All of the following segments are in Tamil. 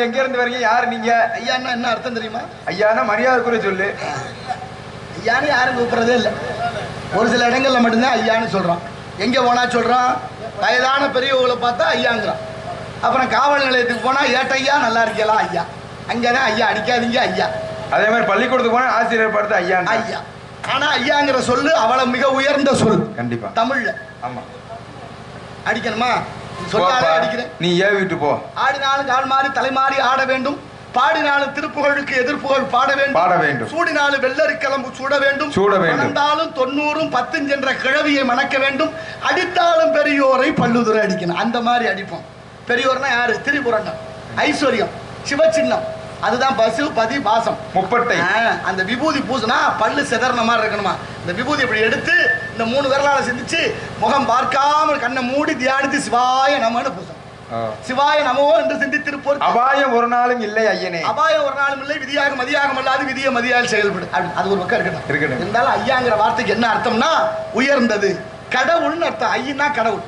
சாமி எங்க இருந்து வரீங்க? யாரு நீங்க? ஐயான்னா என்ன அர்த்தம் தெரியுமா? ஐயானா மரியாதை குறை சொல்லு. ஐயான்னு யாரும் கூப்பிடுறதே இல்லை. ஒரு சில இடங்கள்ல மட்டும்தான் ஐயான்னு சொல்றான். எங்க போனா சொல்றான்? வயதான பெரியவங்களை பார்த்தா ஐயாங்கிறான். அப்புறம் காவல் நிலையத்துக்கு போனா ஏட்டையா நல்லா இருக்கலாம் ஐயா? அங்கதான் ஐயா அடிக்காதீங்க ஐயா. அதே மாதிரி பள்ளிக்கூடத்துக்கு போனா ஆசிரியர் பார்த்து ஐயா ஐயா. ஆனா ஐயாங்கிற சொல்லு அவளை மிக உயர்ந்த சொல். கண்டிப்பா. தமிழ்ல. ஆமா. அடிக்கணுமா? போப்பா. அடிக்கிறேன். நீ ஏ வீட்டு போ? ஆடினாலும் கால் மாறி தலை மாறி ஆட வேண்டும். பாடினாலும் திருப்புகழுக்கு எதிர்ப்புகழ் பாட வேண்டும். பாட வேண்டும். சூடினாலும் வெள்ளரி கிளம்பு சூட வேண்டும். சூட வேண்டும். மணந்தாலும் தொண்ணூறும் பத்துஞ்சென்ற கிழவியை மணக்க வேண்டும். அடித்தாலும் பெரியோரை பல்லுதுரை அடிக்கணும். அந்த மாதிரி அடிப்போம். பெரியோர்னா யாரு? திரிபுரண்டம் ஐஸ்வர்யம். சிவச்சின்னம். அதுதான் பசு பதி பாசம். முப்பட்டை. அந்த விபூதி பூசினா பல்லு செதறின மாதிரி இருக்கணுமா? இந்த விபூதி இப்படி எடுத்து இந்த மூணு விரலால சிந்திச்சு முகம் பார்க்காமல் கண்ணை மூடி தியானித்து சிவாய நமன்னு பூசணும். சிவாய நமோ என்று சிந்தித்திருப்போர். அபாயம் ஒரு நாளும் இல்லை ஐயனே. அபாயம் ஒரு நாளும் இல்லை விதியாக மதியாக அல்லாது விதிய மதியால் செயல்படு. அப்படி அது ஒரு பக்கம் இருக்கட்டும். இருக்கட்டும். இருந்தாலும் ஐயாங்கிற வார்த்தைக்கு என்ன அர்த்தம்னா உயர்ந்தது. கடவுள்னு அர்த்தம். ஐயனா கடவுள்.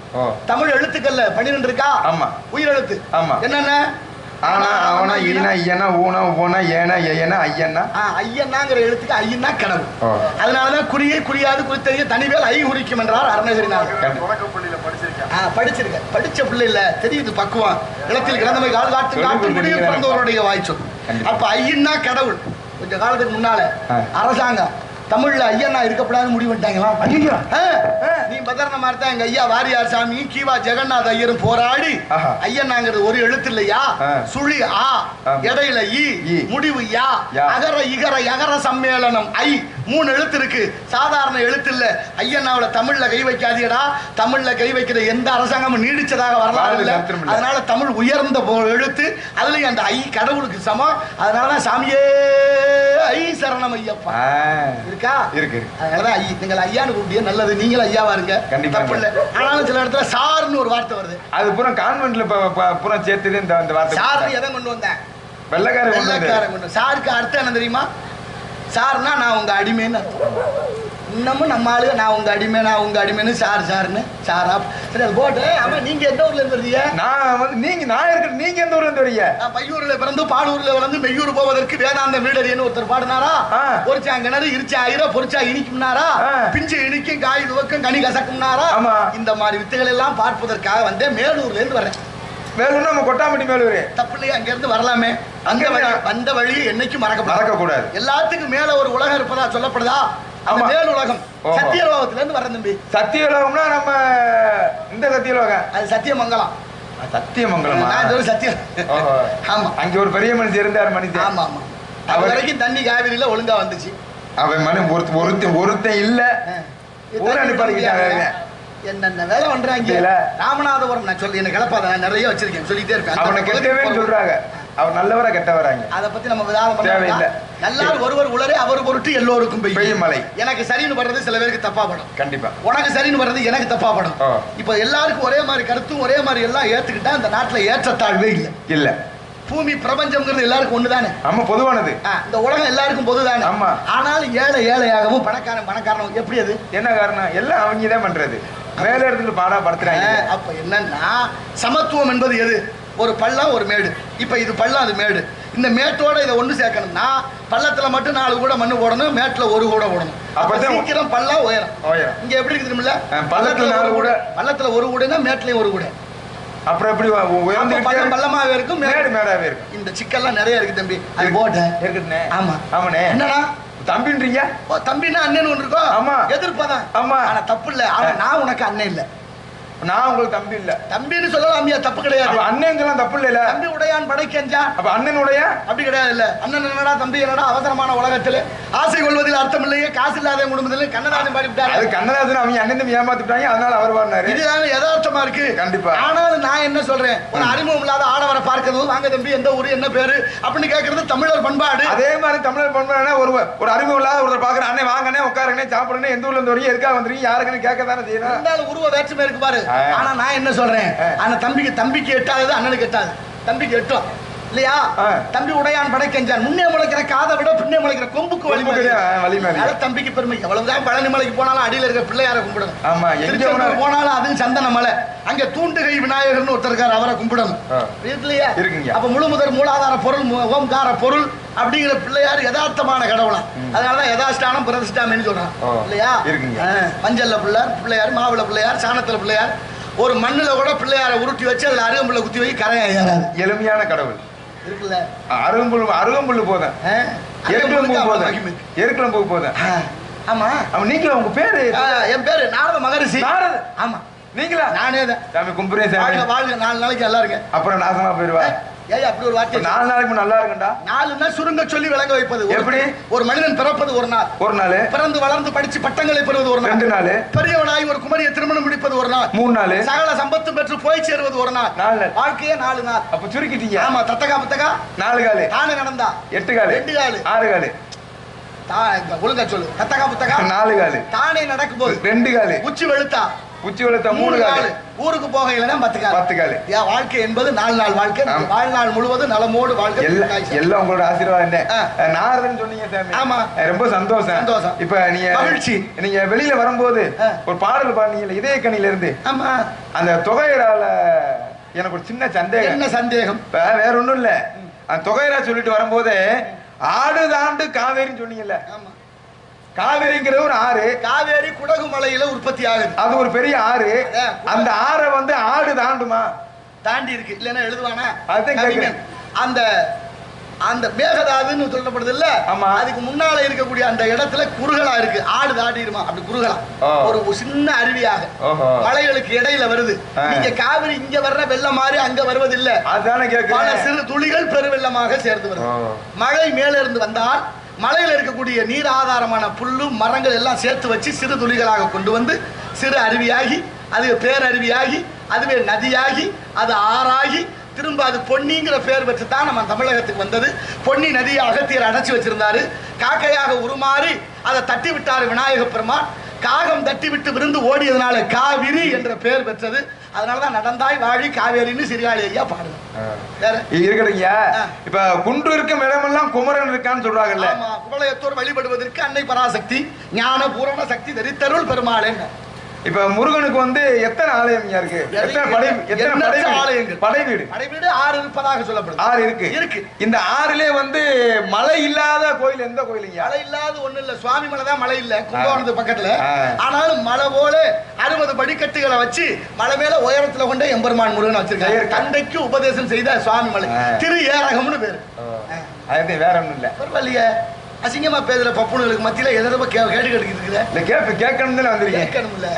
தமிழ் எழுத்துக்கள்ல பன்னிரெண்டு இருக்கா? ஆமா. உயிர் எழுத்து ஆமா. என்னென்ன? ஆனா அவனா ஈனா ஈயனா ஊனா ஊனா ஏனா ஏனா ஐயனா ஆ, ஐயனாங்கிற எழுத்துக்கு ஐயனா கடவுள் ஓ. அதனாலதான் குறியை குறியாது குறித்தறிய தனிவேல் ஐ குறிக்கும் என்றார் அருணகிரிநாதர் ஆ, படிச்சிருக்க படிச்ச பிள்ளை இல்ல தெரியுது பக்குவம். இளத்தில் கிடந்தமை கால் காட்டு கொடுத்தீங்க. பிறந்தவருடைய வாய்ச்சொல். அப்ப ஐயன்னா கடவுள் கொஞ்ச காலத்துக்கு முன்னால. அரசாங்கம் தமிழ்ல ஐயனா இருக்கப்படாதுன்னு முடிவு பண்ணிட்டாங்களா ஐயோ நீ பதறன மாதிரி தான் எங்க ஐயா வாரியார் சாமி கீவா ஜெகநாத் ஐயரும் போராடி. ஐயனாங்கிறது ஒரு எழுத்து இல்லையா. சுழி ஆ. இடையில ஈ. முடிவு யா. அகர இகர யகர சம்மேளனம் ஐ மூணு எழுத்து இருக்கு. சாதாரண எழுத்து இல்ல. ஐயனாவுல தமிழ்ல கை வைக்காதீடா தமிழ்ல கை வைக்கிற எந்த அரசாங்கமும் நீடிச்சதாக வரலாறு இல்ல. அதனால தமிழ் உயர்ந்த எழுத்து. அதுலயும் அந்த ஐ கடவுளுக்கு சமம். அதனால சாமியே ஐ சரணம் ஐயப்பா. இருக்கா? இருக்கு அதனாலதான் ஐ நீங்கள் ஐயான்னு கூப்பிட்டிய நல்லது. நீங்களும் ஐயாவா இருங்க கண்டிப்பா. தப்பு இல்ல. ஆனாலும் சில இடத்துல சார்னு ஒரு வார்த்தை வருது. அது பூரா கான்வென்ட்ல ப- ப- பூரா சேர்த்தது இந்த வார்த்தை. எதை கொண்டு வந்தேன். வெள்ளைக்காரன் சாருக்கு அர்த்தம் என்ன தெரியுமா? சார்னா நான் உங்க அடிமைன்னு அர்த்தம். இன்னமும் நம்ம ஆளுங்க நான் உங்க அடிமை நான் உங்க அடிமைன்னு சார் சார்னு சாரா. சரி அது போட்டு ஆமா நீங்க எந்த ஊர்ல இருந்து வரீங்க நான் வந்து நீங்க நான் இருக்கிற நீங்க எந்த ஊர்ல இருந்து வரீங்க நான் பையூர்ல பிறந்து பாலூர்ல வளர்ந்து மெய்யூர் போவதற்கு வேதாந்த வீடறியன்னு ஒருத்தர் பாடினாரா. பொறிச்சா கிணறு இருச்சா ஆயிரம் பொறிச்சா இனிக்கும்னாரா. பிஞ்சு இனிக்கும் காய் துவக்கும் கனி கசக்கும்னாரா. இந்த மாதிரி வித்துகள் எல்லாம் பார்ப்பதற்காக வந்தேன் மேலூர்ல இருந்து வரேன் வேலூர் நம்ம கொட்டாம்பட்டி மேலூர். தப்பு இல்லையா அங்க இருந்து வரலாமே. அந்த அங்க வழி வந்த வழியை என்னைக்கும் மறக்க மறக்கக்கூடாது. எல்லாத்துக்கும் மேல ஒரு உலகம் இருப்பதா சொல்லப்படுதா? அந்த. மேல் உலகம். சத்தியலோகத்துல இருந்து வரேன் தம்பி. சத்தியலோகம்னா நம்ம இந்த சத்தியலோகம். அது சத்தியமங்கலம். சத்தியமங்கலமா? சத்தியம். ஆமா. அங்க ஒரு பெரிய மனுஷன் இருந்தார் மனுஷன் ஆமா ஆமா. அவர்- வரைக்கும் தண்ணி காவிரியில ஒழுங்கா வந்துச்சு. அவன் மனு ஒருத்த ஒருத்தன் ஒருத்தன் இல்ல ஊரை அவங்க. என்னென்ன வேலை பண்றாங்க. ராமநாதபுரம் நான் சொல்லி எனக்கு கிளப்பாத நான் நிறைய வச்சிருக்கேன். சொல்லிட்டே அந்த அவனை போறது. சொல்றாங்க. அவர் நல்லவரா கெட்டவராங்க. அதை பத்தி நம்ம விவாதம் தேவையில்லை. நல்லார் ஒருவர் உளரே அவர் பொருட்டு எல்லோருக்கும் பெய்யும். மழை. எனக்கு சரின்னு படுறது சில பேருக்கு தப்பா படும். கண்டிப்பா. உனக்கு சரின்னு வர்றது எனக்கு தப்பா படும். இப்ப எல்லாருக்கும் ஒரே மாதிரி கருத்தும் ஒரே மாதிரி எல்லாம் ஏத்துக்கிட்டா இந்த நாட்டுல ஏற்றத்தாழ்வே இல்லை. இல்ல. பூமி பிரபஞ்சம்ங்கிறது எல்லாருக்கும் ஒண்ணுதானே? ஆமா பொதுவானது. இந்த உலகம் எல்லாருக்கும் பொதுதானே? ஆமா. ஆனாலும் ஏழை ஏழையாகவும் பணக்காரன் பணக்காரனும் எப்படி அது? என்ன காரணம்? எல்லாம் அவங்க தான் பண்றது. மேல இடத்துல பாடா படுத்துறாங்க. அப்ப என்னன்னா சமத்துவம் என்பது எது? ஒரு பள்ளம் ஒரு மேடு. இப்ப இது பள்ளம் அது மேடு. இந்த மேட்டோட இதை ஒண்ணு சேர்க்கணும்னா பள்ளத்துல மட்டும் நாலு கூட மண்ணு போடணும் மேட்டுல ஒரு கூட போடணும் அப்ப சீக்கிரம் பள்ளம் உயரம். ஓயம் இங்க எப்படி இருக்குதுல்ல ஆ, பள்ளத்துல நாலு கூட. பள்ளத்துல ஒரு கூடைனா மேட்லயும் ஒரு கூட. அப்புறம் எப்படி உ- அப்ப உயர்ந்துகிட்டே பள்ளம் பள்ளமாவே இருக்கும் மேடு மேடு. மேடாவே இருக்கும். இந்த சிக்கல்லாம் நிறைய இருக்கு தம்பி. அது போட்டேன் இருக்குதுண்ணே. ஆமா. ஆமாண்ணே. என்னடா? தம்பின்றீங்க? ஓ தம்பின்னா அண்ணன் ஒன்று இருக்கோ? ஆமா. எதிர்ப்பதான். ஆமா. ஆனா தப்பு இல்ல. ஆனா நான் உனக்கு அண்ணன் இல்ல. நான் உங்களுக்கு தம்பி இல்ல. தம்பின்னு சொல்லலாமியா தப்பு கிடையாது. அப்ப அண்ணன்கெல்லாம் தப்பு இல்ல தம்பி உடையான் படைக்கஞ்சா அப்ப அண்ணனுடைய? அப்படி கிடையாது இல்ல அண்ணன் என்னடா தம்பி என்னடா அவசரமான உலகத்துல? ஆசை கொள்வதில் அர்த்தம் இல்லையே காசு இல்லாத குடும்பத்தில் கண்ணதாசன் பாடி அது விட்டாரு கண்ணதாசன் அவங்க அண்ணன் ஏமாத்திட்டாங்க அதனால அவர் பாடினாரு. இதுதான் யதார்த்தமா இருக்கு. கண்டிப்பா. ஆனாலும் நான் என்ன சொல்றேன்? ஒரு அறிமுகம் இல்லாத ஆடவரை பார்க்கிறது வாங்க தம்பி எந்த ஊரு என்ன பேரு அப்படின்னு கேட்கறது தமிழர் பண்பாடு. அதே மாதிரி தமிழர் பண்பாடுனா ஒரு ஒரு அறிமுகம் இல்லாத ஒருத்தர் பாக்குற அண்ணே வாங்கண்ணே உட்காருங்கண்ணே சாப்பிடுங்க எந்த ஊர்ல இருந்து வரீங்க எதுக்காக வந்துறீங்க யாருக்குன்னு கேட்க தானே செய்யணும் உருவ வேற்றுமை இருக்கு பாரு. ஆனா நான் என்ன சொல்றேன். ஆனா தம்பிக்கு தம்பிக்கு எட்டாதது அண்ணனுக்கு எட்டாது. தம்பிக்கு எட்டும். இல்லையா. தம்பி உடையான் படைக்கஞ்சான் முன்னே முளைக்கிற காதை விட பின்னே முளைக்கிற கொம்புக்கு வலிமை தம்பிக்கு பெருமை. எவ்வளவுதான் பழனி மலைக்கு போனாலும் அடியில இருக்க பிள்ளையார கும்பிடணும். ஆமா எங்க போனாலும் அதுவும் சந்தன மலை. அங்க தூண்டுகை விநாயகர்னு ஒருத்தர் இருக்காரு அவரை கும்பிடணும். இல்லையா இருக்குங்க. அப்ப முழு முதல் மூலாதார பொருள் ஓம்கார பொருள் அப்படிங்கிற பிள்ளையார் யதார்த்தமான கடவுளாம் அதனாலதான் யதாஷ்டானம் பிரதிஷ்டாமன்னு சொல்றான். இல்லையா? இருக்குங்க. மஞ்சள்ல பிள்ளையார் பிள்ளையார் மாவுள பிள்ளையார் சாணத்துல பிள்ளையார். ஒரு மண்ணுல கூட பிள்ளையாரை உருட்டி வச்சு அதுல அருகம்புள்ள குத்தி வை கரையா ஏறாது. எளிமையான கடவுள். இருக்குல்ல? அருகம்புல் அருகம்புல் போதும் ஆ? எருக்கலம் பூ அருகம்புல்லுக்கு அவ்வளவு போதும் மகிமை. இருக்கு. எருக்கலம் பூ போதும் ஆமா. அவன் நீங்களா உங்க பேரு? என் பேரு நாரத மகரிஷி. நாரத. ஆமா. நீங்களா? நானே தான். சாமி கும்புரே சாமி. வாழ்க நாலு நாளைக்கு நல்லா இருக்கேன். அப்புறம் நாசமா போயிருவா? ஏய் அப்படி ஒரு வார்த்தை நாலு நாளைக்கு நல்லா இருக்குண்டா நாலுன்னா சுருங்க சொல்லி விளங்க வைப்பது. எப்படி? ஒரு மனிதன் பிறப்பது ஒரு நாள். ஒரு நாள். பிறந்து வளர்ந்து படிச்சு பட்டங்களை பெறுவது ஒரு ரெண்டு நாள். நாள் பெரியவனாய் ஒரு குமரியை திருமணம் முடிப்பது ஒரு நாள். மூணு நாள். சகல சம்பத்து பெற்று போய் சேருவது ஒரு நாள். நாலு நாள். வாழ்க்கையே நாலு நாள். அப்ப சுருக்கிட்டீங்க. ஆமா தத்தகா புத்தகா? நாலு காலு. தானே நடந்தா. எட்டு காலு. ரெண்டு காலு. ஆறு காலு. ஒழுங்கா சொல்லு. தத்தகா புத்தகா? நாலு காலு. தானே நடக்கும் போது ரெண்டு காலு. உச்சி வெளுத்தா? உச்சி வளர்த்த மூணு காலு. ஊருக்கு போகையில பத்து காலு பத்து காலு என் வாழ்க்கை என்பது நாலு நாள் வாழ்க்கை. வாழ்நாள் முழுவதும் நலமோடு வாழ்க்கை. எல்லாம் உங்களோட ஆசீர்வாதம். நாரதன் சொன்னீங்க ஆமா. ரொம்ப சந்தோஷம். சந்தோஷம். இப்ப நீங்க மகிழ்ச்சி. நீங்க வெளியில வரும்போது. ஒரு பாடல் பாடுனீங்கல்ல இதய கனில இருந்து ஆமா. அந்த தொகையரால எனக்கு ஒரு சின்ன சந்தேகம். என்ன சந்தேகம்? வேற ஒண்ணும் இல்ல. அந்த தொகையரா சொல்லிட்டு வரும்போது ஆடு தாண்டு காவேரின்னு சொன்னீங்கல்ல. ஆமா. காவேரிங்கிற ஒரு ஆறு. காவேரி குடகு மலையில உற்பத்தி ஆகுது. அது ஒரு பெரிய ஆறு. அந்த ஆறை வந்து ஆடு தாண்டுமா? தாண்டி இருக்கு. இல்லைன்னா எழுதுவானா. அந்த அந்த மேகதாதுன்னு சொல்லப்படுது இல்ல? ஆமா. அதுக்கு முன்னால இருக்கக்கூடிய அந்த இடத்துல குறுகலா இருக்கு. ஆடு தாண்டிடுமா? அப்படி குறுகலா. ஒரு சின்ன அருவியாக. மலைகளுக்கு இடையில வருது. நீங்க காவிரி இங்க வர்ற வெள்ளம் மாதிரி அங்க வருவதில்லை. பல சிறு துளிகள் பெருவெள்ளமாக சேர்ந்து வருது. ஓ. மழை மேல இருந்து வந்தால் மலையில் இருக்கக்கூடிய நீர் ஆதாரமான புல்லு மரங்கள் எல்லாம் சேர்த்து வச்சு சிறு துளிகளாக கொண்டு வந்து சிறு அருவியாகி அது பேரருவியாகி அதுவே நதியாகி அது ஆறாகி திரும்ப அது பொன்னிங்கிற பேர் வச்சு தான் நம்ம தமிழகத்துக்கு வந்தது. பொன்னி நதியை அகத்தியர் அடைச்சி வச்சிருந்தாரு. காக்கையாக உருமாறி அதை தட்டி விட்டார் விநாயக பெருமான். காகம் தட்டி விட்டு விருந்து ஓடியதுனால காவிரி என்ற பெயர் பெற்றது. அதனாலதான் நடந்தாய் வாழி காவேரின்னு சிறியாளி ஐயா பாடுங்க இப்ப குன்று இருக்கும் இடமெல்லாம் குமரன் இருக்கான்னு சொல்றாங்கல்ல. குவளையத்தோர் வழிபடுவதற்கு அன்னை பராசக்தி ஞான பூரண சக்தி தரித்தருள் பெருமாளே இப்ப முருகனுக்கு வந்து எத்தனை ஆலயம் இருக்கு? எத்தனை படை எத்தனை எண்ணற்ற படை வீடு? படை வீடு ஆறு இருப்பதாக சொல்லப்படுது. ஆறு இருக்கு. இருக்கு. இந்த ஆறுலே வந்து கோயில் எந்த கோயிலுங்க மழை இல்லாத ஒண்ணு இல்ல. சுவாமி மலை தான் மழை இல்ல. கும்பகோணத்து பக்கத்துல. ஆனாலும் மலை போல அறுபது படிக்கட்டுகளை வச்சு மலை மேல உயரத்துல கொண்ட எம்பெருமான் முருகன் வச்சிருக்காரு. தந்தைக்கு உபதேசம் செய்த சுவாமி மலை. திரு ஏரகம்னு பேரு. வேற ஒண்ணும் இல்ல? பரவாயில்லையே அசிங்கமா பேசுற பப்புனுங்களுக்கு மத்தியில எதிரப்ப கேட்டு கேட்டுக்கிட்டு இல்ல கேட்பு கேட்கணும் தானே வந்திருக்கீங்க. கேட்கணும்ல.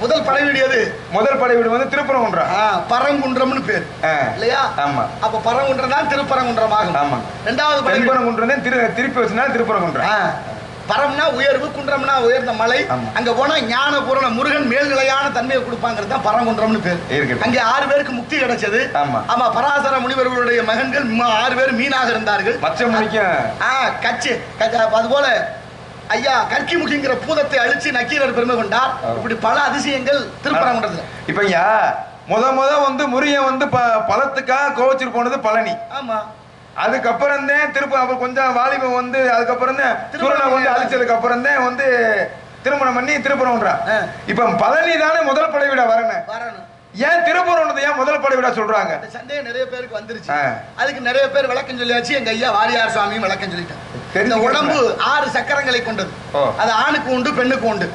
முதல் படை வீடு எது? முதல் படை வீடு வந்து திருப்பரங்குன்றம். பரங்குன்றம்னு பேர். இல்லையா? ஆமா. அப்ப பரங்குன்றம் தான் திருப்பரங்குன்றம் ஆகும். ஆமா. ரெண்டாவது படை திரு திருப்பி வச்சுனா திருப்பரங்குன்றம். பரம்னா உயர்வு குன்றம்னா உயர்ந்த மலை. அங்க போனா ஞான பூரண முருகன் மேல்நிலையான தன்மையை கொடுப்பாங்கிறது தான் பரங்குன்றம்னு பேர். அங்கே ஆறு பேருக்கு முக்தி கிடைச்சது ஆமா. பராசர முனிவர்களுடைய மகன்கள் ஆறு பேர் மீனாக இருந்தார்கள் மச்ச முடிக்கும் கச்சு அது போல ஐயா கற்கி முகிங்கிற பூதத்தை அழிச்சு நக்கீரர் பெருமை கொண்டார். இப்படி பல அதிசயங்கள் திருப்பரங்குன்றத்துல இப்ப ஐயா முத முத வந்து முருகன் வந்து ப பழத்துக்காக கோவச்சிட்டு போனது பழனி ஆமா அதுக்கப்புறம் தான் திருப்ப அப்புறம் கொஞ்சம் வாலிபம் வந்து அதுக்கப்புறம் தான் சூரனை வந்து அழிச்சதுக்கு அப்புறம் தான் வந்து திருமணம் பண்ணி திருப்புறம்ன்றா ஆ. இப்ப பழனி தானே முதல் படை விட வரணும். ஏன் திருப்புறம்ன்றது ஏன் முதல் படை விட சொல்றாங்க சந்தேகம் நிறைய பேருக்கு வந்துருச்சு. அதுக்கு நிறைய பேர் விளக்கம் சொல்லியாச்சு எங்க ஐயா வாரியார் சுவாமியும் விளக்கம் சொல்லிட்டாங்க இந்த. உடம்பு ஆறு சக்கரங்களை கொண்டது. அது ஆணுக்கு உண்டு பெண்ணுக்கு உண்டு.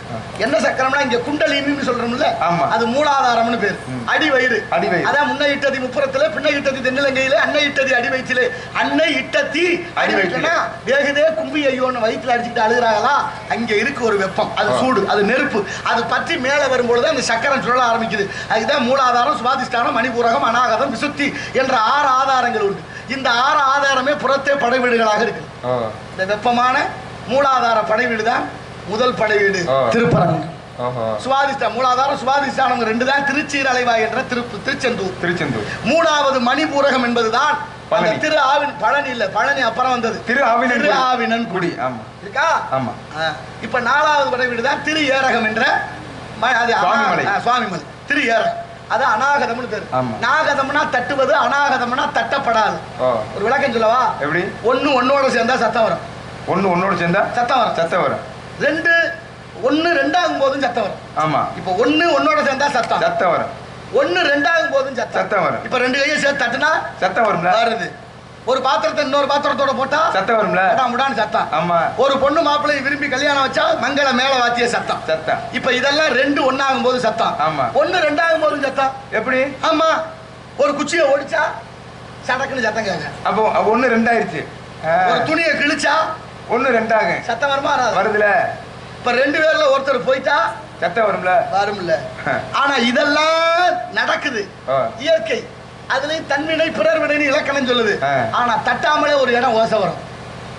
என்ன சக்கரம்னா இங்க குண்டலின்னு சொல்றோம்ல. அது மூலாதாரம்னு பேர். அடி வயிறு. அதான் முன்ன இட்டதி முப்புறத்துல பின்ன இட்டதி தென்னிலங்கையில அன்னை இட்டதி அடி வயிற்றிலே. அன்னை இட்டத்தி அடி வயிற்றுனா வேகுதே கும்பி ஐயோன்னு வயிற்றுல அடிச்சுட்டு அழுகுறாங்களா அங்க இருக்கு ஒரு வெப்பம். அது சூடு அது நெருப்பு. அது பற்றி மேல வரும்பொழுது அந்த சக்கரம் சுழல ஆரம்பிக்குது. அதுதான் மூலாதாரம் சுவாதிஷ்டானம் மணிபூரகம் அநாகதம் விசுத்தி என்ற ஆறு ஆதாரங்கள் உண்டு. இந்த ஆறு ஆதாரமே புறத்தே படைவீடுகளாக இருக்கு இந்த வெப்பமான மூலாதார படைவீடு தான் முதல் படைவீடு. திருப்பரங்கம் சுவாதிஷ்டா மூலாதாரம் சுவாதிஷ்டானம் ரெண்டு தான் திருச்சீரலைவாய் என்ற திரு திருச்செந்தூர். திருச்செந்தூர். மூணாவது மணிபூரகம் என்பதுதான் அந்த. திரு ஆவின் பழனி இல்ல பழனி அப்புறம் வந்தது. திரு ஆவினன் திரு ஆவினன் குடி. ஆமா. இருக்கா? ஆமா. இப்ப நாலாவது படைவீடு தான் திரு ஏரகம் என்ற அது சுவாமிமலை. திரு ஏரகம். அது அநாகதம்னு பேரு. ஆமா. நாகதம்னா தட்டுவது அநாகதம்னா தட்டப்படாது. ஒரு விளக்கம் சொல்லவா? எப்படி? ஒண்ணு ஒன்னோட சேர்ந்தா சத்தம் வரும். ஒண்ணு ஒன்னோட சேர்ந்தா சத்தம் வரும். சத்தம் வரும். ரெண்டு ஒண்ணு ரெண்டாகும் போதும் சத்தம் வரும். ஆமா. இப்ப ஒண்ணு ஒன்னோட சேர்ந்தா சத்தம். சத்தம் வரும். ஒண்ணு ரெண்டாகும் போதும் சத்தம். சத்தம் வரும். இப்ப ரெண்டு கையை சேர்த்து தட்டுனா சத்தம் வரும்ல? வருது. ஒரு பாத்திரத்தை இன்னொரு பாத்திரத்தோட போட்டா சத்தம் வரும்ல? முடான் முடான்னு சத்தம். ஆமா. ஒரு பொண்ணு மாப்பிள்ளையை விரும்பி கல்யாணம் வச்சா மங்கள மேல வாத்திய சத்தம். சத்தம். இப்ப இதெல்லாம் ரெண்டு ஒண்ணாகும் போது சத்தம். ஆமா. ஒண்ணு ரெண்டாகும் போது சத்தம். எப்படி? ஆமா. ஒரு குச்சியை ஒடிச்சா சடக்குன்னு சத்தம் கேட்க அப்போ ஒண்ணு ரெண்டாயிருச்சு. ஒரு துணியை கிழிச்சா ஒண்ணு ரெண்டாகும் சத்தம் வருமா வராது? வருதுல. இப்ப ரெண்டு பேர்ல ஒருத்தர் போயிட்டா சத்தம் வரும்ல? வரும்ல. ஆனா இதெல்லாம் நடக்குது. இயற்கை. அதுலயும் தன்வினை பிறர் வினைன்னு இலக்கணம் சொல்லுது. ஆனா தட்டாமலே ஒரு இடம் ஓசை வரும்.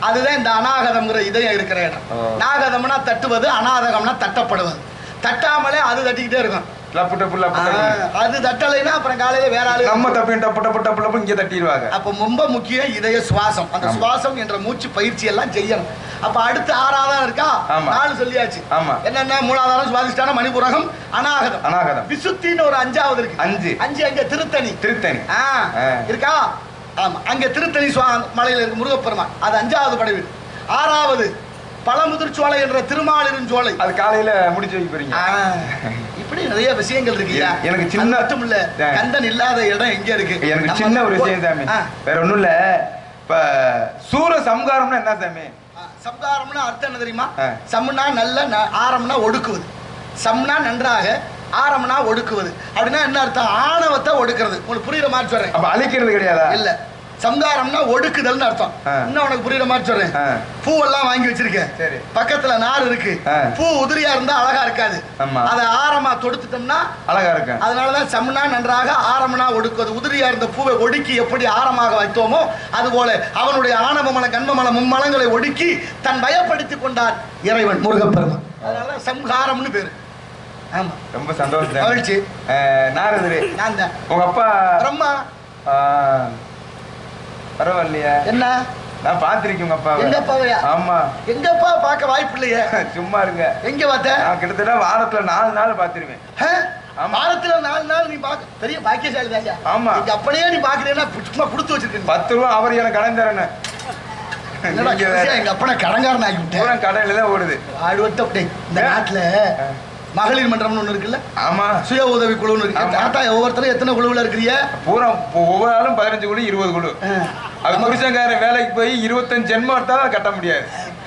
அதுதான் இந்த அநாகதம்ங்கிற இதயம் இருக்கிற இடம். நாகதம்னா தட்டுவது அநாதகம்னா தட்டப்படுவது. தட்டாமலே அது தட்டிக்கிட்டே இருக்கும். லப்பு டப்பு லப்பு. அது தட்டலைன்னா அப்புறம் காலையில வேற ஆளு. நம்ம தப்பையும் டப்பு டப்பு டப்பு டப்பு இங்க தட்டிடுவாங்க. அப்ப ரொம்ப முக்கியம் இதய சுவாசம். அந்த. சுவாசம் என்ற மூச்சு பயிற்சி எல்லாம் செய்யணும். அப்ப அடுத்து ஆறாதான் இருக்கா. நாலு சொல்லியாச்சு. ஆமா. என்னென்ன? மூலாதாரம் சுவாதிஷ்டானம் மணிபுரகம் அநாகதம். அநாகதம். விசுத்தின்னு ஒரு அஞ்சாவது இருக்கு. அஞ்சு. அஞ்சு அங்க திருத்தணி. திருத்தணி. இருக்கா? ஆமா. அங்க திருத்தணி சுவா மலையில இருக்கு முருகப்பெருமான். அது அஞ்சாவது படைவீடு ஆறாவது. பழமுதிர்ச்சோலை என்ற திருமாலிருஞ்சோலை அது காலையில முடிச்சு வைக்க போறீங்க. ஆ, இப்படி நிறைய விஷயங்கள் இருக்குயா எனக்கு- சின்ன- மட்டும் இல்ல. கந்தன் இல்லாத இடம் எங்க இருக்கு? எனக்கு சின்ன ஒரு விஷயம் சாமி. வேற ஒண்ணும் இல்ல. இப்ப சூர சம்காரம்னா என்ன சாமி? சம்காரம்னா அர்த்தம் என்ன தெரியுமா. சம்னா நல்ல ஆரம்னா ஒடுக்குவது. சம்னா நன்றாக ஆரம்னா ஒடுக்குவது. அப்படின்னா என்ன அர்த்தம்? ஆணவத்தை ஒடுக்குறது. உங்களுக்கு புரியுற மாதிரி சொல்றேன். அப்ப அழிக்கிறது கிடையாதா? இல்ல. சம்காரம்னா ஒடுக்குதல்னு அர்த்தம். இன்னும் உனக்கு புரியுற மாதிரி சொல்றேன். பூவெல்லாம் வாங்கி வச்சிருக்கேன். சரி. பக்கத்துல நார் இருக்கு. பூ உதிரியா இருந்தா அழகா இருக்காது. ஆமா. அதை ஆரமா தொடுத்துட்டோம்னா அழகா இருக்கும். அதனாலதான் சம்னா நன்றாக ஆரம்னா ஒடுக்குவது. உதிரியா இருந்த பூவை ஒடுக்கி எப்படி ஆரமாக வைத்தோமோ அதுபோல அவனுடைய ஆணவமல கண்மமல மும்மலங்களை ஒடுக்கி தன் பயப்படுத்திக் கொண்டார் இறைவன் முருகப்பெருமான். அதனால சம்ஹாரம்னு பேரு. ஆமா. ரொம்ப சந்தோஷம். மகிழ்ச்சி. நான் தான். உங்க அப்பா பிரம்மா. ஆ, பரவாயில்லையா. என்ன? நான் பாத்திருக்கேன் அப்பா எங்க அப்பாவையா? ஆமா. எங்கப்பா பார்க்க வாய்ப்பு இல்லையே சும்மா இருங்க. எங்க பார்த்த? நான் கிட்டத்தட்ட வாரத்துல நாலு நாள் பாத்திருவேன். வாரத்துல நாலு நாள் நீ பாக்க பெரிய பாக்கியசாலி தாங்க ஆமா. நீங்க அப்படியே நீ பாக்குறீங்கன்னா சும்மா கொடுத்து வச்சிருக்கீங்க பத்து ரூபா அவர் எனக்கு கடன் தரேன்னு. எங்க அப்பனை கடங்காரன் ஆக்கி விட்டேன் கடையில தான் ஓடுது. ஆடுவட்ட அப்படியே இந்த. நாட்டுல மகளிர் மன்றம்னு ஒண்ணு இருக்குல்ல? ஆமா. சுய உதவி குழுன்னு இருக்கு. தாத்தா ஒவ்வொருத்தரும் எத்தனை குழுவுல இருக்கிறிய பூரா ஒவ்வொரு ஆளும் பதினஞ்சு குழு இருபது குழு. அது புருஷன்காரன் வேலைக்கு போய் இருபத்தஞ்சு ஜென்மம் எடுத்தாலும் கட்ட முடியாது.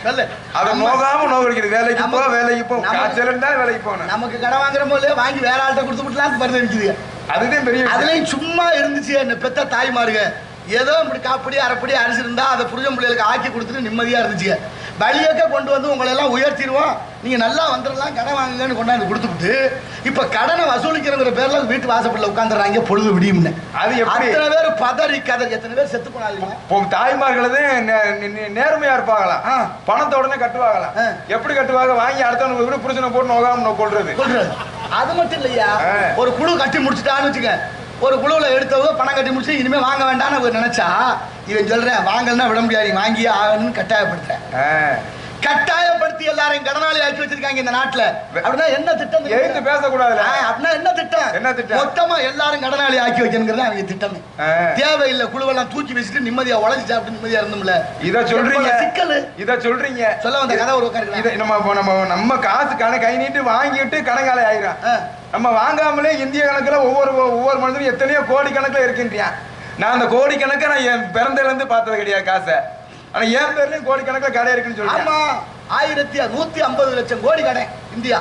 அதை நோகாம நோக்கடிக்கிறது வேலைக்கு போ வேலைக்கு போ. காய்ச்சல் இருந்தா வேலைக்கு போகணும். நமக்கு கடன் வாங்குற போது வாங்கி வேற ஆள்கிட்ட கொடுத்து விட்டுலாம் பரிதவிக்குது அதுதான் பெரிய. அதுலயும் சும்மா இருந்துச்சு என்ன பெத்த தாய்மாருங்க. ஏதோ இப்படி காப்படி அரைப்படி அரிசி அதை புருஷன் பிள்ளைகளுக்கு ஆக்கி கொடுத்துட்டு நிம்மதியா இருந்துச்சு வழியக்க கொண்டு வந்து உங்களை எல்லாம் உயர்த்திடுவோம். நீங்க நல்லா வந்துடலாம் கடன் வாங்குங்கன்னு கொண்டாந்து கொடுத்துட்டு இப்ப கடனை வசூலிக்கிறங்கிற பேர்ல வீட்டு வாசப்படல உட்காந்துறாங்க பொழுது விடியும்னு. அது எப்படி? அத்தனை பேர் பதறி கதை எத்தனை பேர் செத்து போனாங்க இப்போ தாய்மார்களது நே- நே- நே- நேர்மையா இருப்பாங்களாம் ஆ. பணத்தை உடனே கட்டுவாங்களாம் ஆ. எப்படி கட்டுவாங்க? வாங்கி அடுத்தவனுக்கு விட புருஷனை போட்டு நோகாம கொள்றது. அது மட்டும் இல்லையா. ஒரு குழு கட்டி முடிச்சுட்டான்னு வச்சுக்க ஒரு குழுவில் எடுத்தவங்க பணம் கட்டி முடிச்சு இனிமேல் வாங்க வேண்டாம்னு நினச்சா இவன் சொல்கிறேன் வாங்கலன்னா விட முடியாது நீ வாங்கியே ஆகணும்னு கட்டாயப்படுத்துறேன். கட்டாயப்படுத்தி எல்லாரையும் கடனாளி ஆக்கி வச்சிருக்காங்க இந்த நாட்டுல. அப்படின்னா என்ன திட்டம்? எழுத்து பேசக்கூடாதுல. ஆ, அப்படின்னா என்ன திட்டம்? என்ன திட்டம்? மொத்தமா எல்லாரும் கடனாளி ஆக்கி வைக்கணுங்கிறது அவங்க திட்டமே. தேவையில்லை குழுவெல்லாம் தூக்கி வச்சுட்டு நிம்மதியா உழைச்சி சாப்பிட்டு நிம்மதியா இருந்தோம்ல. இத சொல்றீங்க? சிக்கலு? இத சொல்றீங்க? சொல்ல வந்த கதை ஒரு இத உட்காந்து நம்ம நம்ம நம்ம காசு கணக்கு கை நீட்டு வாங்கிட்டு கடங்கால ஆயிரும் நம்ம வாங்காமலே இந்திய கணக்குல ஒவ்வொரு ஒவ்வொரு மனிதனும் எத்தனையோ கோடி கணக்குல இருக்கின்றான் நான் அந்த கோடி கணக்கை நான் என் பிறந்ததுல இருந்து பார்த்தது கிடையாது காசை. ஆனா என் பேர்லயும் கோடி கணக்குல கடை இருக்குன்னு சொல்றேன் ஆமா. ஆயிரத்தி நூத்தி ஐம்பது லட்சம் கோடி கடை இந்தியா.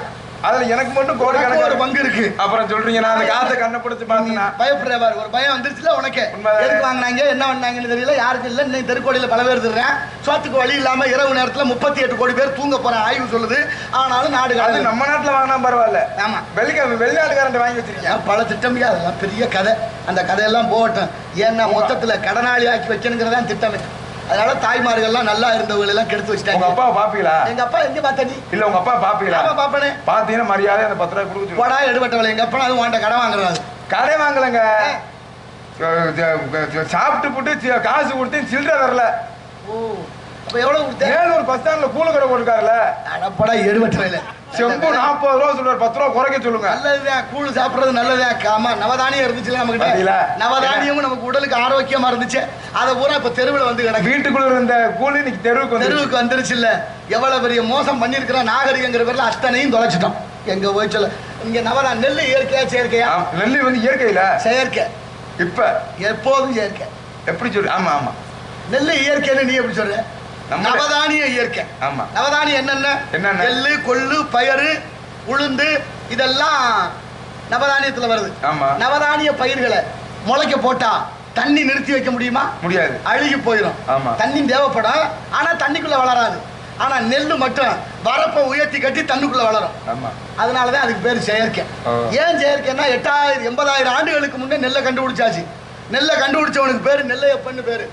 அதுல எனக்கு மட்டும் கோடி கணக்கு ஒரு பங்கு இருக்கு. அப்புறம் சொல்றீங்க நான் அந்த காசை கண்ணை பிடிச்சு பார்த்தேன்னா. பயப்படுற பாரு ஒரு பயம் வந்துருச்சுல உனக்கு. எதுக்கு வாங்குனாங்க என்ன பண்ணாங்கன்னு தெரியல யாருக்கு இல்ல இன்னைக்கு தெருக்கோடியில பல பேர் திருறேன் சோத்துக்கு வழி இல்லாம இரவு நேரத்துல முப்பத்தி எட்டு கோடி பேர் தூங்க போறேன் ஆய்வு சொல்லுது. ஆனாலும் நாடு அது நம்ம நாட்டுல வாங்கினா பரவாயில்ல. ஆமா. வெளிக்க வெளிநாட்டுக்காரன் வாங்கி வச்சிருக்கேன் பல திட்டமே அதெல்லாம் பெரிய கதை. அந்த கதையெல்லாம் போகட்டும். ஏன்னா மொத்தத்துல கடனாளி ஆக்கி வைக்கணுங்கிறது தான் திட்டமே. அதனால தாய்மார்கள்லாம் நல்லா இருந்தவங்க எல்லாம் கெடுத்து உங்க வச்சுட்டாங்க அப்பா பாப்பீங்களா? எங்க அப்பா எங்க பார்த்த நீ இல்ல உங்க அப்பா பாப்பீங்களா? ஆமா பாப்பனே. பாத்தீங்கன்னா மரியாதை அந்த பத்து ரூபாய் சொல்லுங்க. போடா எடுபட்டவளை. எங்க அப்பா அது உன்ட்ட கடன் வாங்குறாரு. கடை வாங்கலங்க. சாப்பிட்டு போட்டு காசு கொடுத்து சில்லறை வரல. ஓ அப்ப எவ்வளவு கொடுத்தேன் ஏழு ஒரு பஸ் ஸ்டாண்ட்ல கூல கடை போட்டுருக்காருல. அடப்படா எடுபட்டவளை. செம்பு நாற்பது ரூபா சொல்றாரு பத்து ரூபா குறைக்க சொல்லுங்க. நல்லதுதான் கூழ் சாப்பிடுறது நல்லதுதான். ஆமா நவதானியம் இருந்துச்சுல நம்ம? கிட்ட நவதானியமும் நமக்கு உடலுக்கு ஆரோக்கியமா இருந்துச்சு. அதை பூரா இப்ப தெருவுல வந்து கிடக்கு. வீட்டுக்குள்ள இருந்த கூலி இன்னைக்கு தெருவுக்கு தெருவுக்கு வந்துருச்சு இல்ல எவ்வளவு பெரிய மோசம் பண்ணிருக்கிற நாகரிகங்கிற பேர்ல அத்தனையும் தொலைச்சிட்டோம் எங்க சொல்ல இங்க நவதா நெல்லு இயற்கையா செயற்கையா? நெல்லி வந்து இயற்கையில? செயற்கை. இப்ப? எப்போதும் இயற்கை எப்படி சொல்லு? ஆமா ஆமா. நெல்லு இயற்கைன்னு நீ எப்படி சொல்ற? நவதானிய இயற்கை. ஆமா. நவதானியம் என்னென்ன? என்னென்ன? எள்ளு கொள்ளு பயறு உளுந்து இதெல்லாம் நவதானியத்துல வருது. ஆமா. நவதானிய பயிர்களை முளைக்க போட்டா தண்ணி நிறுத்தி வைக்க முடியுமா? முடியாது. அழுகி போயிடும் ஆமா. தண்ணி தேவைப்படும். ஆனா தண்ணிக்குள்ள வளராது. ஆனா நெல்லு மட்டும் வரப்பை உயர்த்தி கட்டி தண்ணிக்குள்ள வளரும். அதனாலதான் அதுக்கு பேர் செயற்கை. ஏன் செயற்கைன்னா எட்டாயிரம் எண்பதாயிரம் ஆண்டுகளுக்கு முன்னே நெல்லை கண்டுபிடிச்சாச்சு. நெல்லை கண்டுபிடிச்சவனுக்கு பேரு நெல்லையப்பன்னு பேரு.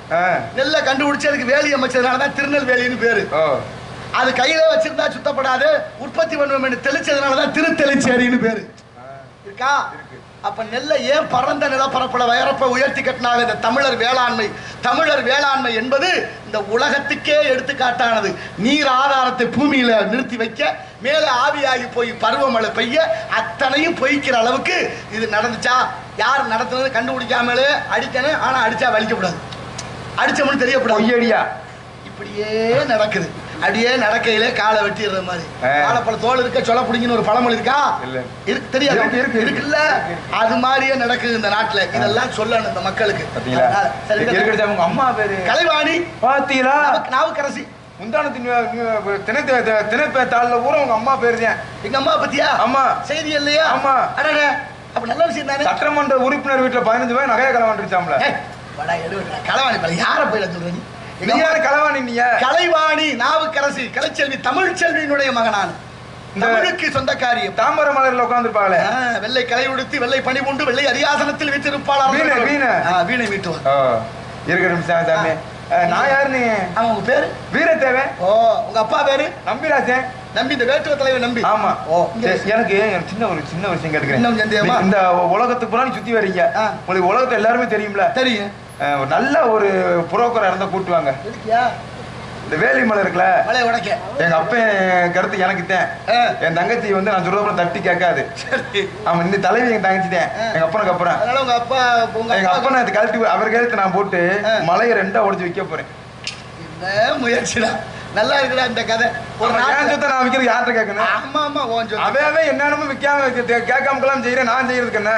நெல்லை கண்டுபிடிச்சு அதுக்கு வேலி அமைச்சதுனால தான் திருநெல்வேலின்னு பேரு. அது கையில வச்சிருந்தா சுத்தப்படாது உற்பத்தி பண்ணுவோம் தெளிச்சதுனால தான் திருத்தெளிச்சேரின்னு பேரு. இருக்கு. அப்ப நெல்லை ஏன் பறந்த நிலப்பரப்புல வயரப்ப உயர்த்தி கட்டினாங்க இந்த தமிழர் வேளாண்மை? தமிழர் வேளாண்மை என்பது இந்த உலகத்துக்கே எடுத்துக்காட்டானது. நீர் ஆதாரத்தை பூமியில நிறுத்தி வைக்க மேலே ஆவியாகி போய் பருவமழை பெய்ய அத்தனையும் பொய்க்கிற அளவுக்கு இது நடந்துச்சா? யார் நடத்துனது கண்டுபிடிக்காமலே அடிக்கணும் ஆனா அடிச்சா வலிக்கப்படாது அடிச்சோம்னு தெரியக்கூடாது. இப்படியே நடக்குது. அப்படியே நடக்கையிலே காலை வெட்டிடுற மாதிரி. ஆ. வாழைப்பழ தோல் இருக்க சொல்ல பிடிங்கன்னு ஒரு பழமொழி இருக்கா. இருக்கு தெரியாது. இருக்கு, இருக்கு, இருக்கு. இருக்குல்ல? அது மாதிரியே நடக்குது இந்த நாட்டுல. இதெல்லாம் சொல்லணும் இந்த மக்களுக்கு. அம்மா பேரு? கலைவாணி. பாத்தீங்களா? நாவுக்கு- நாவுக்கரசி. முந்தானத்தின் தினத்தை தினத்தாள்ல பூரா உங்க அம்மா பேரு தான். எங்க அம்மா பத்தியா? ஆமா செய்தி இல்லையா? ஆமா. அடடே அப்ப நல்ல விஷயம் தானே? சட்டமன்ற உறுப்பினர் வீட்டுல பதினஞ்சு பேர் நகைய. களவாணி பல யார போயிட சொல்ற நீ எங்க நீ அம்மா- யாரு கலவாணி நீங்க? கலைவாணி நாவுக்கரசி கலைச்செல்வி தமிழ் செல்வியினுடைய மகனான். தமிழுக்கு சொந்தக்காரி. தாமரை மலர்ல உட்காந்துருப்பாங்களே ஆ, வெள்ளை கலை உடுத்தி வெள்ளை பணி பூண்டு வெள்ளை அரியாசனத்தில் வீற்றிருப்பாள் வீணை, வீணை. வீணை மீட்டுவார் இருக்கட்டும் சாமி நான் யாருன்னு? அவன் உங்க பேரு? வீரத்தேவன் ஓ உங்க அப்பா பேரு? நம்பிராசன் நம்பி இந்த வேட்டுவ தலைவர் நம்பி. ஆமா. ஓ எனக்கு சின்ன ஒரு சின்ன விஷயம் கேட்டுக்கிறேன்? இந்த உலகத்துக்கு நீ சுத்தி வர்றீங்க. ஆ. உங்களுக்கு உலகத்தை எல்லாருமே தெரியும்ல. தெரியும். நல்ல ஒரு புரோக்கரா இருந்தா கூட்டுவாங்க. இந்த வேலி மலை இருக்குல்ல? மலையை உடைக்க. எங்க அப்பன் கருத்து எனக்கு தான். ஆ. என் தங்கச்சி வந்து நான் சொல்றப்ப தட்டி கேட்காது. அவன் இந்த தலைவி எங்க தங்கச்சி தான். ஆ. எங்க அப்பனுக்கு அப்புறம். அதனால உங்க அப்பா எங்க அப்பா அப்பனை அது கழட்டி அவர் கழுத்து நான் போட்டு. மலையை ரெண்டா உடைச்சு வைக்க போறேன். முயற்சிடா. நல்லா இருக்குடா இந்த கதை. ஒரு ஒரு நாட்டு- ஏன் சொத்தை நான் விற்கிறது யார்கிட்ட கேட்கணும்? ஆமா ஆமா. அவன் அவன் என்னென்னமோ விற்காம கேட்காமக்கெல்லாம் செய்யறேன் நான் செய்யறதுக்கு என்ன?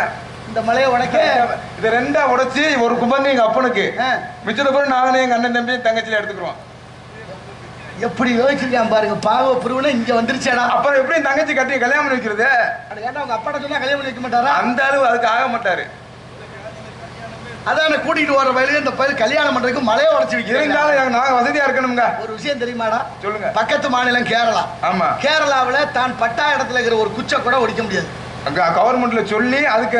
இந்த மலையை உடைக்க? இதை ரெண்டா உடைச்சு ஒரு கும்பங்க எங்க அப்பனுக்கு. ஆ. மிச்சத்தை கூட நானும் எங்க அண்ணன் தம்பி தங்கச்சியில எடுத்துக்கிறோம். எப்படி யோசிச்சிருக்கான் பாருங்க பாவ புருவனை இங்க வந்துருச்சேடா? அப்புறம் எப்படி தங்கச்சி கட்டி கல்யாணம் பண்ணி வைக்கிறது? ஏன்டா உங்க அப்பாட்ட சொன்னா கல்யாணம் பண்ணி வைக்க மாட்டாரா? அந்த அளவு அதுக்கு ஆக மாட்டாரு. அதான் கூட்டிட்டு வர வயலுக்கு இந்த பயிர் கல்யாணம் பண்றதுக்கு மலையை உடைச்சு எனக்கு நாங்க வசதியா இருக்கணுங்க ஒரு விஷயம் தெரியுமாடா? சொல்லுங்க. பக்கத்து மாநிலம் கேரளா. ஆமா. கேரளாவுல தான் பட்டா இடத்துல இருக்கிற ஒரு குச்சை கூட ஒடிக்க முடியாது. கவர்மெண்ட்ல சொல்லி அதுக்கு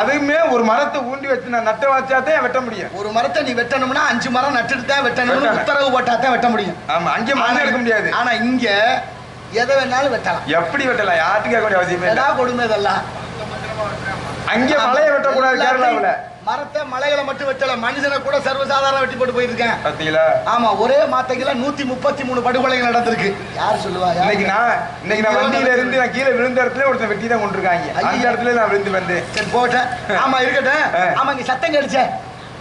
அதுவுமே ஒரு மரத்தை ஊண்டி வச்சு நான் நட்ட வச்சாதான் வெட்ட முடியும். ஒரு மரத்தை நீ வெட்டணும்னா அஞ்சு மரம் நட்டுட்டு தான் வெட்டணும்னு வெட்டணும். உத்தரவு போட்டா தான் வெட்ட முடியும். ஆமா அங்கே மண்ணு எடுக்க முடியாது. ஆனா இங்க எதை வேணாலும் வெட்டலாம். எப்படி வெட்டலாம்? யார்ட்டும் கேட்க வேண்டிய அவசியமே கொடுமை இதெல்லாம் அங்கே மலையை வெட்டக்கூடாது கேரளாவுல. மரத்தை மலைகளை மட்டும் வெட்டல. மனுஷனை கூட சர்வசாதாரண வெட்டி போட்டு போயிருக்கேன். பாத்தீங்களா? ஆமா ஒரே மாத்தைக்குல நூத்தி முப்பத்தி மூணு படுகொலைகள் நடந்திருக்கு. யார் சொல்லுவா இன்னைக்கு நான் இன்னைக்கு நான் வண்டியில இருந்து நான் கீழே விழுந்த இடத்துல ஒருத்தன் வெட்டி தான் கொண்டிருக்காங்க. அந்த. இடத்துல நான் விழுந்து வந்தேன். சரி போட்டேன் ஆமா இருக்கட்டும். ஆமா இங்க சத்தம் கிடைச்ச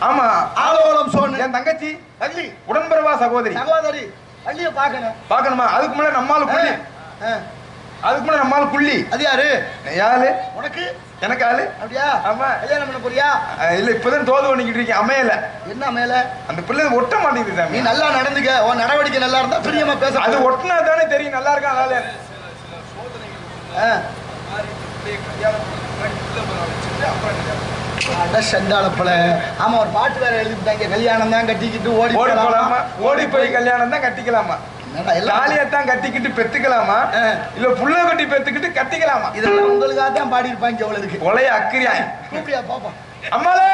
ஆமா. ஆலோலம் சோன்னு. என் தங்கச்சி வள்ளி உடன்பரவா சகோதரி. சகோதரி வள்ளிய பாக்கணும் பாக்கணுமா அதுக்கு முன்னாடி நம்மால ஆ. அதுக்கு முன்னாடி நம்மால புள்ளி. அது யாரு? யாரு? உனக்கு? எனக்கு ஆளு. அப்படியா? ஆமா. கல்யாணம் பண்ண போறியா? இல்ல இப்பதான் தோது பண்ணிக்கிட்டு இருக்கேன். அமையல. என்ன மேல அந்த பிள்ளை ஒட்ட மாட்டேங்குது நீ சாமி நல்லா நடந்துக்க. உன் நடவடிக்கை நல்லா இருந்தா பிரியமா பேச அது ஒட்டினா தானே தெரியும். நல்லா இருக்கா நல்லா சண்டாளப்பல ஆமா ஒரு பாட்டு வேற எழுதிட்டாங்க கல்யாணம் தான் கட்டிக்கிட்டு ஓடி ஓடி போய் கல்யாணம் தான் கட்டிக்கலாமா? தாலியத்தான் கட்டிக்கிட்டு பெத்துக்கலாமா. இல்ல புள்ள கட்டி பெத்துக்கிட்டு கட்டிக்கலாமா? இதெல்லாம் உங்களுக்காக தான் பாடி இருப்பாங்க எவ்வளவு இருக்கு. கொலைய அக்கிரியா கூப்பிடியா பாப்போம் அம்மாளே!